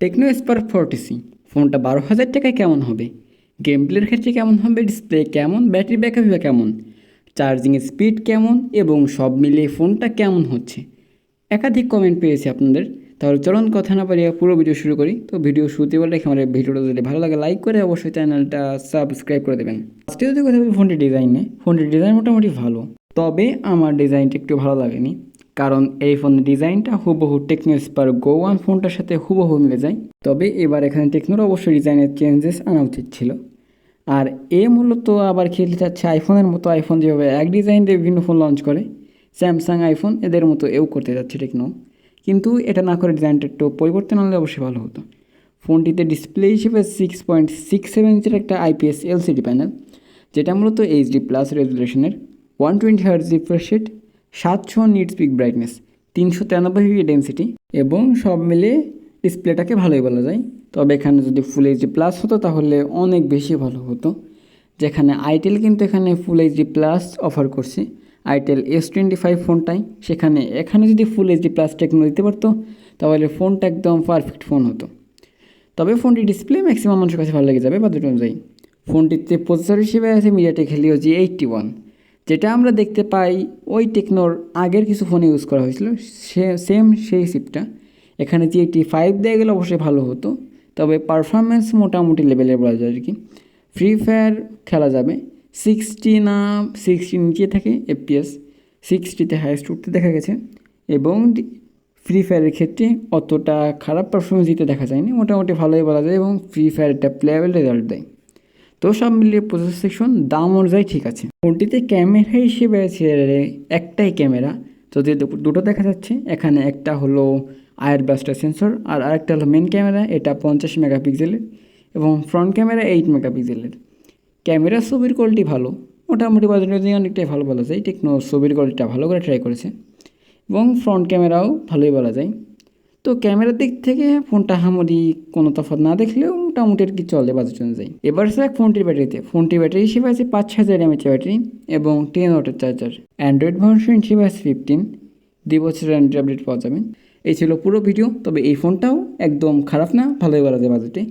Techno spare forty C ফোনটা বারো হাজার টাকায় কেমন হবে? গেম প্লের ক্ষেত্রে কেমন হবে? ডিসপ্লে কেমন? ব্যাটারি ব্যাকআপ কেমন? চার্জিং স্পিড কেমন? এবং সব মিলিয়ে ফোনটা কেমন হচ্ছে? একাধিক কমেন্ট পেয়েছি আপনাদের। তাহলে চলুন কথা না পারিয়া পুরো ভিডিও শুরু করি। তো ভিডিও শুরুতে বলে রেখে আমার ভিডিওটা যদি ভালো লাগে লাইক করে অবশ্যই চ্যানেলটা সাবস্ক্রাইব করে দেবেন। আজকে যদি কথা বলি ফোনটির ডিজাইন নিয়ে ফোনটির ডিজাইন মোটামুটি ভালো। তবে আমার ডিজাইনটা একটু ভালো লাগেনি। কারণ এই ফোনের ডিজাইনটা হুবহু টেকনো স্পার গো ওয়ান ফোনটার সাথে হুবহু মিলে যায়। তবে এবার এখানে টেকনোর অবশ্যই ডিজাইনের চেঞ্জেস আনা উচিত ছিল। আর এ মূলত আবার খেলতে চাচ্ছে আইফোনের মতো আইফোন যেভাবে এক ডিজাইন দিয়ে বিভিন্ন ফোন লঞ্চ করে স্যামসাং আইফোন এদের মতো এও করতে যাচ্ছে টেকনো কিন্তু এটা না করে ডিজাইনটা একটু পরিবর্তন আনলে অবশ্যই ভালো হতো। ফোনটিতে ডিসপ্লে হিসেবে সিক্স পয়েন্ট সিক্স সেভেন ইঞ্চের একটা আইপিএস এলসিডি প্যানেল যেটা মূলত HD plus রেজুলেশনের one twenty hertz refresh rate সাতশো নিট স্পিক ব্রাইটনেস তিনশো তিরানব্বই ডেন্সিটি এবং সব মিলে ডিসপ্লেটাকে ভালোই বলা যায়। তবে এখানে যদি ফুল এইচডি প্লাস হতো তাহলে অনেক বেশি ভালো হতো। যেখানে আইটেল কিন্তু এখানে ফুল এইচডি প্লাস অফার করছে। আইটেল এস টোয়েন্টি ফাইভ ফোনটাই সেখানে এখানে যদি ফুল এইচডি প্লাস টেকনো দিতে পারতো, তাহলে ফোনটা একদম পারফেক্ট ফোন হতো। তবে ফোনটি ডিসপ্লে ম্যাক্সিমাম মানুষের কাছে ভালো লেগে যাবে বাজেট অনুযায়ী ফোনটিতে প্রসেসর হিসেবে আছে MediaTek Helio G eighty one যেটা আমরা দেখতে পাই, ওই টেকনোর আগের কিছু ফোনে ইউজ করা হয়েছিল, সে সেম সেই চিপটা এখানে জি এইটটি ফাইভ দেওয়া গেলে অবশ্যই ভালো হতো, তবে পারফরমেন্স মোটামুটি লেভেলের বলা যায় আর কি। ফ্রি ফায়ার খেলা যাবে সিক্সটি না সিক্সটি নিচে থাকে এফপিএস সিক্সটিতে হাইস্ট উঠতে দেখা গেছে, এবং ফ্রি ফায়ারের ক্ষেত্রে অতটা খারাপ পারফরমেন্স দিতে দেখা যায়নি, মোটামুটি ভালোই বলা যায়, এবং ফ্রি ফায়ার একটা প্লেয়াবেল রেজাল্ট দেয়। তো সব মিলিয়ে প্রসেস সেকশন দাম অনুযায়ী ঠিক আছে। ফোনটিতে ক্যামেরা হিসেবে আছে একটাই ক্যামেরা যদি দু- দুটো দেখা যাচ্ছে, এখানে একটা হলো আয়ার ব্লাস্টার সেন্সর আর আরেকটা হলো মেন ক্যামেরা এটা পঞ্চাশ মেগাপিক্সেলের এবং ফ্রন্ট ক্যামেরা এইট মেগাপিক্সেলের ক্যামেরার ছবির কোয়ালিটি ভালো, মোটামুটি বাজারে অনেকটাই ভালো বলা যায় টেকনো ছবির কোয়ালিটিটা ভালো করে ট্রাই করেছে এবং ফ্রন্ট ক্যামেরাও ভালোই বলা যায়। তো ক্যামেরার দিক থেকে ফোনটা হামরি কোনো তফাৎ না দেখলেও মোটামুটি আর কি চলে বাজেট অনুযায়ী? এবার স্যার ফোনটির ব্যাটারিতে। ফোনটির ব্যাটারি হিসেবে আছে পাঁচ হাজার এমএচ ব্যাটারি এবং ten watt charger android version হিসেবে আছে ফিফটিন দুই বছরের অ্যান্ড্রয়েড আপডেট পাওয়া যাবে। এই ছিল পুরো ভিডিও তবে এই ফোনটাও একদম খারাপ না, ভালোই বলা যায় বাজেটে।